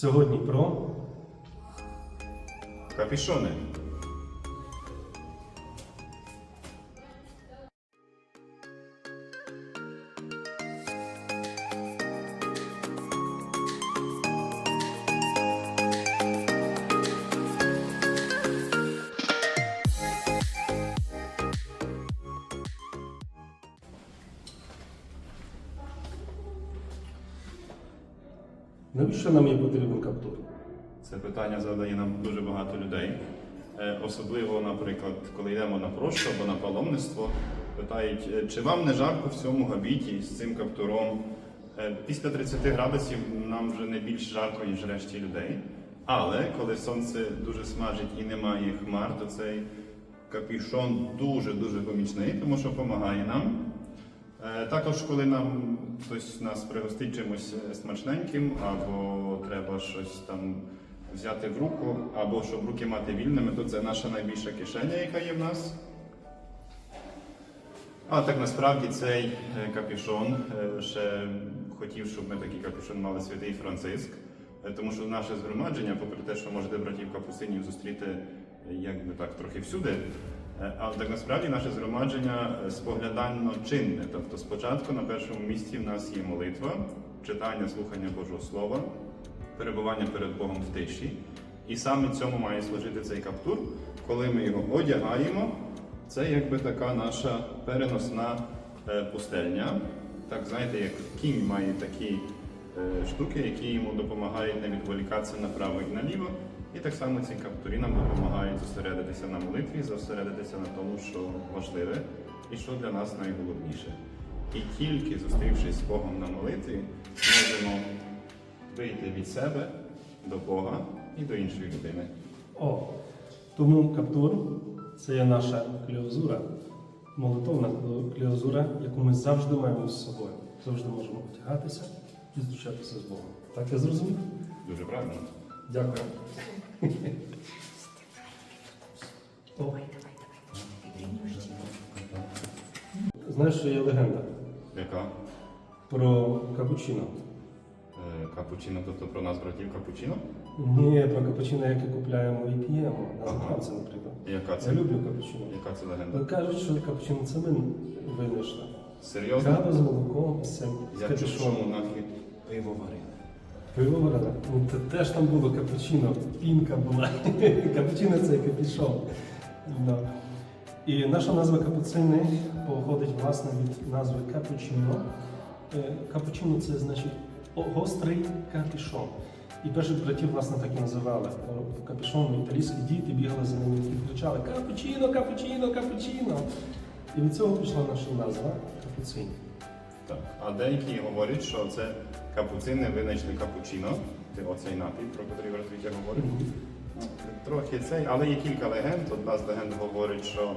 Сьогодні про Капішони. Навіщо нам є потрібен каптур? Це питання задає нам дуже багато людей. Е, Особливо, наприклад, коли йдемо на прощу або на паломництво, питають, е, чи вам не жарко в цьому габіті з цим каптуром? Е, Після 30 градусів нам вже не більш жарко, ніж решті людей. Але коли сонце дуже смажить і немає хмар, то цей капюшон дуже-дуже помічний, тому що допомагає нам. Е, Також, коли нам хтось нас пригостить чимось е, смачненьким, або треба щось там взяти в руку, або щоб руки мати вільними, то це наша найбільша кишеня, яка є в нас. А так насправді цей е, капюшон ще хотів, щоб ми такий капюшон мали святий Франциск, тому що наше згромадження, попри те, що можете братів капусинів зустріти е, якби так трохи всюди. Але так насправді наше згромадження е, споглядально чинне. Тобто спочатку на першому місці в нас є молитва, читання, слухання Божого Слова, перебування перед Богом в тиші. І саме цьому має служити цей каптур. Коли ми його одягаємо, це якби така наша переносна е, пустельня. Так, знаєте, як кінь має такі е, штуки, які йому допомагають не відволікатися направо і наліво. І так само ці каптурі нам допомагають зосередитися на молитві, зосередитися на тому, що важливе і що для нас найголовніше. І тільки зустрівшись з Богом на молитві, можемо вийти від себе до Бога і до іншої людини. О, тому каптур це є наша клеозура, молитовна клеозура, яку ми завжди маємо з собою. Завжди можемо потягатися і зустрічатися з Богом. Так я зрозумів? Дуже правильно. Дякую. О, Знаєш, що є легенда Яка? про капучино? Е, Капучино, тобто про нас братів капучино? Ні, про капучино, яке купляємо і п'ємо. На Ага. заправці, наприклад. Яка Я люблю капучино. Яка це легенда? Ну, кажуть, що капучино це ми винайшли. Серйозно? Кава з молоком, з цим з Я чув, що капюшоном. пиво варене. Пиво. Ну, це теж там було капучино, пінка була. капучино це капюшон. Да. І наша назва капуцини походить власне від назви капучино. Е, Капучино це значить гострий капюшон. І перших братів, власне, так і називали. По італійські діти бігали за ними і кричали Капучино, капучино, капучино. І від цього пішла наша назва капуцині. Так. А деякі говорять, що це капуцини винайшли капучино. Це оцей напій, про який Вартвітя говорить. Ну, Трохи цей, але є кілька легенд. Одна з легенд говорить, що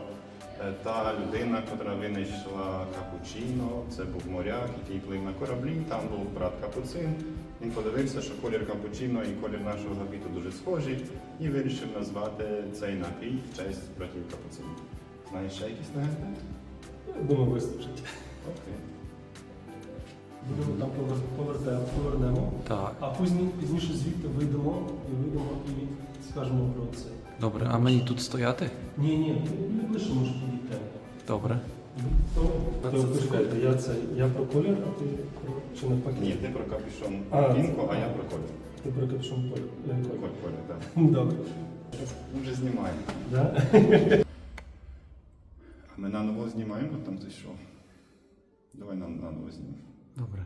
е, та людина, яка винайшла капучино, це був моряк, який плив на кораблі. Там був брат капуцин. Він подивився, що колір капучино і колір нашого габіту дуже схожі, і вирішив назвати цей напій в честь братів капуцинів. Знаєш ще якісь легенди? Я Думаю, вистачить. Окей. Будемо там повер- повернемо. Так, А пізні, пізніше звідти вийдемо і вийдемо і скажемо про це. добре, а мені тут стояти? Ні, ні, не пишемо, що підійте. Добре. То, то це почекайте, я це я про колір, а ти про чи навпаки? Ні, ти про капюшон А, пінку, а я про колір. Ти про капюшон полі. е, колір. Коль, колір, так. Добре. Ми вже знімаємо. Да? А ми наново знімаємо там що? Давай нам наново знімемо. Dobre.